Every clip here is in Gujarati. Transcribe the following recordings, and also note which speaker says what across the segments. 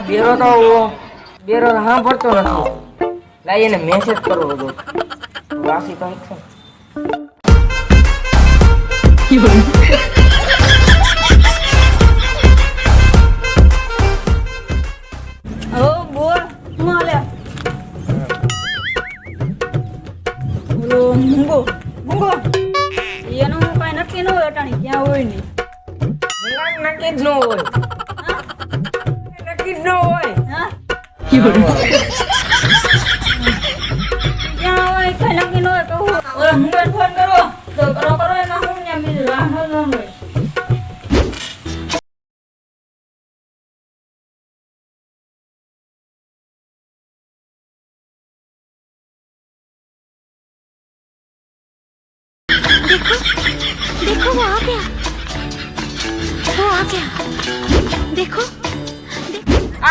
Speaker 1: આ બેરો તો બેરો સાંભળતો નથી લાઈ એને મેસેજ કરવો હતો. વાસી કંઈક છે.
Speaker 2: એનું કાંઈ નક્કી ન હોય અટાણી ક્યાં હોય નહીં
Speaker 1: નક્કી જ ન હોય.
Speaker 2: देखो
Speaker 3: देखो वो आ गया वो आ गया देखो,
Speaker 2: देखो। आ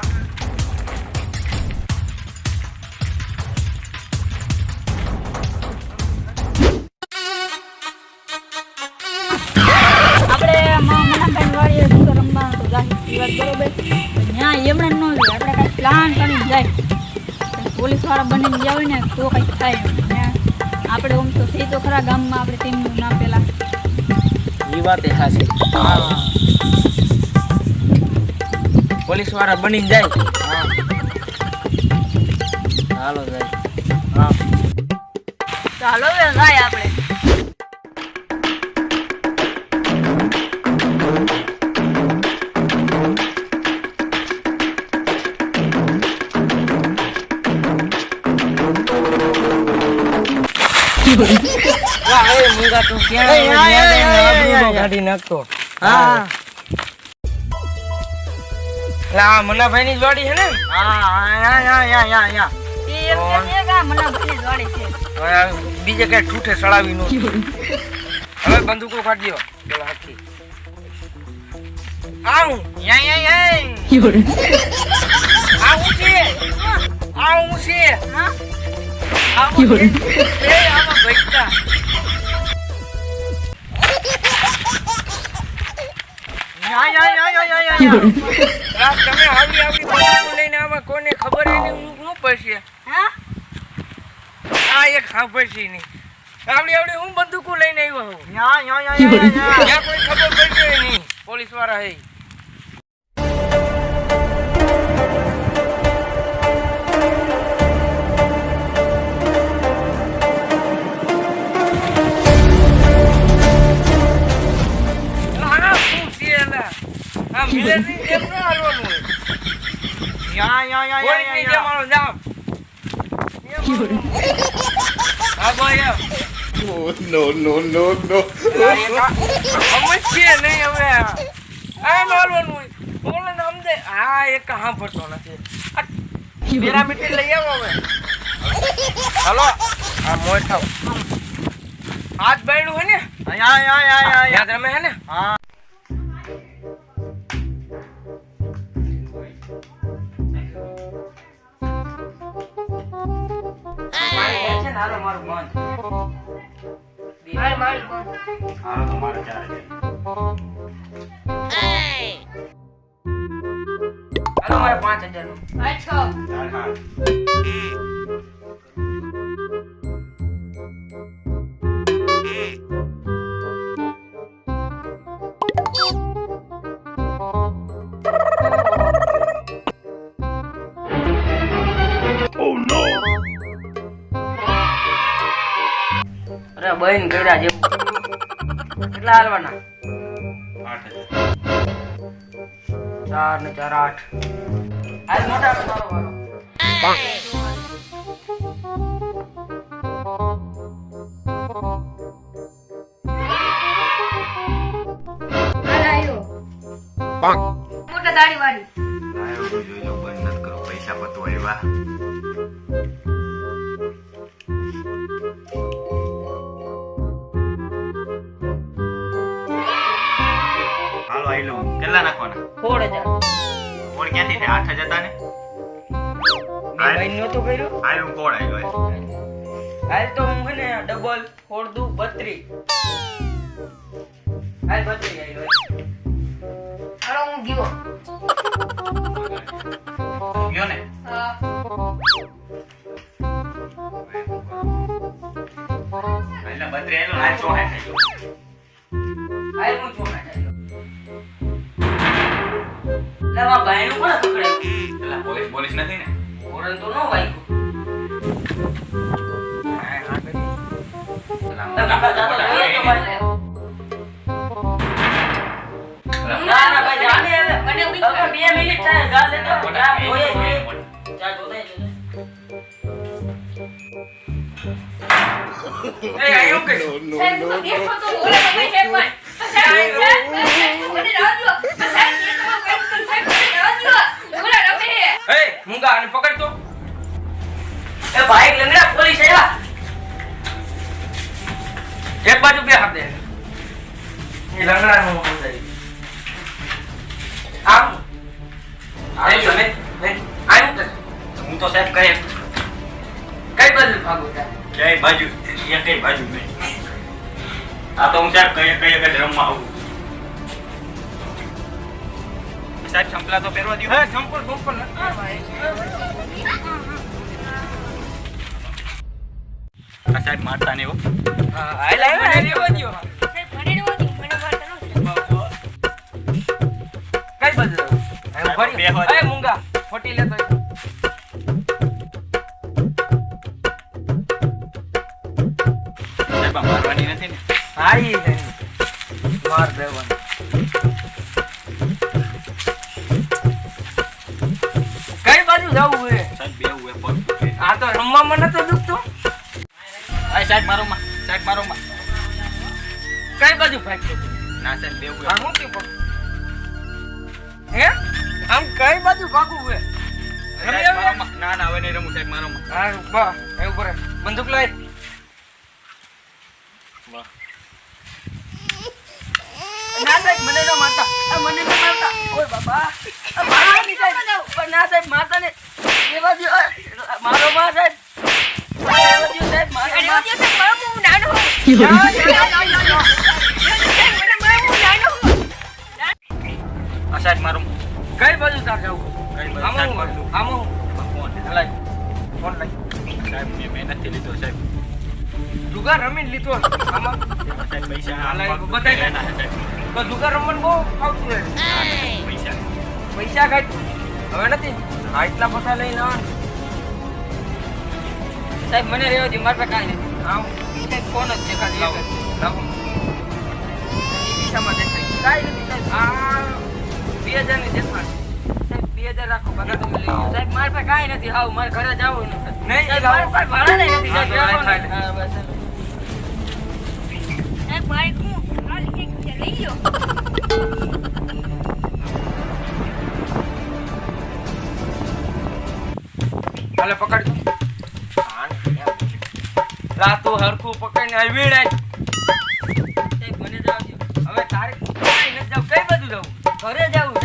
Speaker 2: પ્લાન કરીને જાય. પોલીસવાળા બનીને ગયા હોય ને તો કંઈક થાય. આપણે ઓમ તો થઈ તો ખરા ગામમાં આપણે તેમનું નામ પેલા
Speaker 1: એ વાત એ હાચી પોલીસવાળા બની જાય હાલો જાય. હા.
Speaker 2: ચાલો જાય આપણે.
Speaker 1: એ તું ક્યાં નાખતો.
Speaker 4: હા.
Speaker 1: લા મનાભાઈ ની જોડી છે ને?
Speaker 4: હા
Speaker 1: બીજે કઈ ઠૂઠે સળાવી નો હવે બંદૂકો કાઢી દો પેલા હાથથી. આવું. યા યા યા આવું છે. આવું છે.
Speaker 2: હા?
Speaker 1: આવું છે. એ આમાં ભટકા તમે આવડી આવડી બંદૂકો લઈને આમાં કોને ખબર નહીં હું શું પડશે.
Speaker 2: હા?
Speaker 1: આ એક છે નહીં આવડી આવડી હું બંદૂકો લઈને આવ્યો ત્યાં કોઈ ખબર પડશે ય નહીં પોલીસવાળા હે આ મિલિટરી જેમ ન હાલવાનું હોય.
Speaker 4: યા યા યા
Speaker 1: પોલીસની જેમ
Speaker 4: યા
Speaker 1: હાલો, જાઓ. હા, બોય એમ.
Speaker 5: no, no, no, no.
Speaker 1: આ એક આ- સમજશે નહીં હવે આમ હાલવાનું હોય. ઓલાને સમજે. આ એક સાંભળતો નથી આ પેરામીટર લઈ આવો હવે હાલો આ મોય થાવ હાથ બાયડું હે ને
Speaker 4: યા યા યા યા
Speaker 1: યાદ રમે હે ને
Speaker 4: હા
Speaker 1: મારી હેડ માર ને હાલો મારું બંધ મારી મારી હાલો મારે પાંચ હજારનું
Speaker 2: અચ્છા
Speaker 1: બહેન કર્યા જેવું. કેટલા હાલવાના? ચાર ને ચાર આઠ. આજ મોટા મારો વારો.
Speaker 2: હાલ આવ્યો મોટા દાઢી વાળી
Speaker 5: પૈસા પતો આવ્યા.
Speaker 4: કેટલા નાખવાના?
Speaker 1: સોળ હજાર
Speaker 4: ક્યાંથી થાય આઠ જ હતા ને
Speaker 1: મેં ભાઈ નતો કર્યો.
Speaker 4: હાલ હું કોણ આવ્યો
Speaker 1: હાલ? તો હું હે ને ડબલ ફોર દુ બત્રી. હાલ બત્રી આવ્યો
Speaker 3: અરે હું ગયો.
Speaker 4: ગયો ને?
Speaker 3: હા.
Speaker 4: એટલે બત્રી આવેલો હાલ ચો હાલ થઈ ગયો
Speaker 1: લેવા ભાઈ નું કોણ પકડાયું?
Speaker 4: એટલે પોલીસ પોલીસ નથી ને?
Speaker 1: ઓરન તો નો વાગ્યું. તો કાકા જાતો જોયો તો ભાઈ ના ના ભાઈ જાને હવે
Speaker 3: મને ઊભી
Speaker 1: હવે બે મિનિટ થાય જા લેતો જા જોઈએ જોઈએ જા જોતા જોતા એ આયું કે
Speaker 5: No,
Speaker 3: સાહેબ
Speaker 5: no,
Speaker 3: હું
Speaker 5: no,
Speaker 3: દેખો
Speaker 5: no.
Speaker 3: તો ઓલે તો ભાઈ છે પણ સાહેબ સાહેબ મને રાહ જુઓ સાહેબ એ તો કઈ તો સાહેબ મને રાહ જુઓ ઓલા રમે હે
Speaker 1: એ મુંગા આને પકડ તો એ ભાઈ લંગડા પોલીસ આવ્યા એક બાજુ બે હાથ દે એ લંગડા થઈ આમ. આમ તમે? આમ
Speaker 4: હું તો સાહેબ કઈ
Speaker 1: કઈ બાજુ ભાગો
Speaker 4: કઈ બાજુ એ કઈ બાજુ નહીં આ તો હું સાહેબ કઈ કઈ કઈ રમવા આવું. સાહેબ સંપલા તો પહેરવા દો
Speaker 1: હે સંપલ સંપલ
Speaker 4: આ સાહેબ મારતા નહીં હો
Speaker 1: હા લાવ કઈ બાજુ આય
Speaker 4: બે
Speaker 1: ઉભરી
Speaker 4: હોય.
Speaker 1: એ મુંગા. ફોટી લેતો હોય.
Speaker 4: આ મારવાની નથી ને?
Speaker 1: આઈ છે માર દેવાનું. કઈ બાજુ જવું હે
Speaker 4: સાહેબ બે ઉએ પગ
Speaker 1: આ તો રમવામાં નતો દુખતું.
Speaker 4: આ સાહેબ મારો માં સાહેબ મારો માં
Speaker 1: કઈ બાજુ ભાગતો
Speaker 4: ના સાહેબ બે ઉએ
Speaker 1: હું કે હે? આમ કઈ બાજુ ભાગવું હે
Speaker 4: ના ના હવે નહીં રમું સાહેબ મારો માં
Speaker 1: હા બા એ ઉપર. બંદૂક લાય.
Speaker 4: વાહ
Speaker 1: ના સાહેબ મને ન મારતા. આ મને ન મારતા. ઓય બાબા. આ મારવા નહીં સાહેબ. પણ ના સાહેબ મારતા ને એવા દ્યો. આ, મારો માં સાહેબ. એવા દ્યો સાહેબ મારો માં.
Speaker 3: સાહેબ મારો હું નાનો
Speaker 1: કઈ બાજુ તાર જવું
Speaker 4: કઈ બાજુ
Speaker 1: આમાં? આમાં
Speaker 4: ફોન.
Speaker 1: લઈ ફોન લઈ
Speaker 4: સાહેબ મેં મહેનતથી લીધો સાહેબ.
Speaker 1: જુગાર રમીને લીધો. આમાં?
Speaker 4: સાહેબ પૈસા. સાહેબ.
Speaker 1: તો જુગાર રમવાનું બહુ આવતું રહે
Speaker 4: પૈસા.
Speaker 1: પૈસા કાઢ હવે નથી. આ એટલા બધા લઈને આવવાનું સાહેબ મને રહેવા દે મારા પાસે કાંઈ નથી. ફોન જ છે ખાલી. લાવો. લાવો. એ દિશામાં દેખાય. કાંઈ નથી સાહેબ. આ બે સાહેબ હજાર રાખો પગાર તમે લઈ લો સાહેબ મારા પાસે કાંઈ નથી. હાવ મારે ઘરે જવું નથી. નહીં પાસે ભાડા નથી. સાહેબ.
Speaker 3: મારી હું લઈ
Speaker 1: હાલે પકડ રાતો હરખું પકડીને આવી. સાહેબ મને જાવ હવે તારે કાંઈ નથી જાવું. કઈ બાજુ જાવું? ઘરે જાવું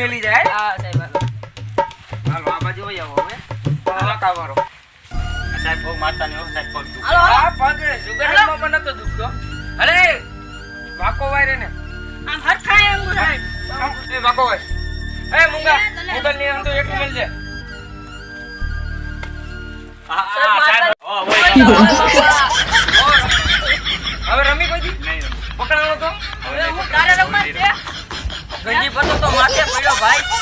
Speaker 1: મેલી જાય? હા સાહેબ હાલો. આ બાજુ હોય આવો હવે વાંકા વાળો.
Speaker 4: સાહેબ બહુ મારતા નહીં સાહેબ પગ દુખ.
Speaker 1: હાલો આ પગ જુગારમાં પણ નતો દુખતો. અરે વાકો વાયરે ને.
Speaker 3: આમ હરખાય અંગુ સાહેબ
Speaker 1: એ વાકો વાય. એ મુંગા મુંગલની અંદર એક મળજે
Speaker 4: આ,
Speaker 1: સાહેબ,
Speaker 4: આ, સાહેબ. ઓ, ઓય,
Speaker 1: રમું. પકડાણો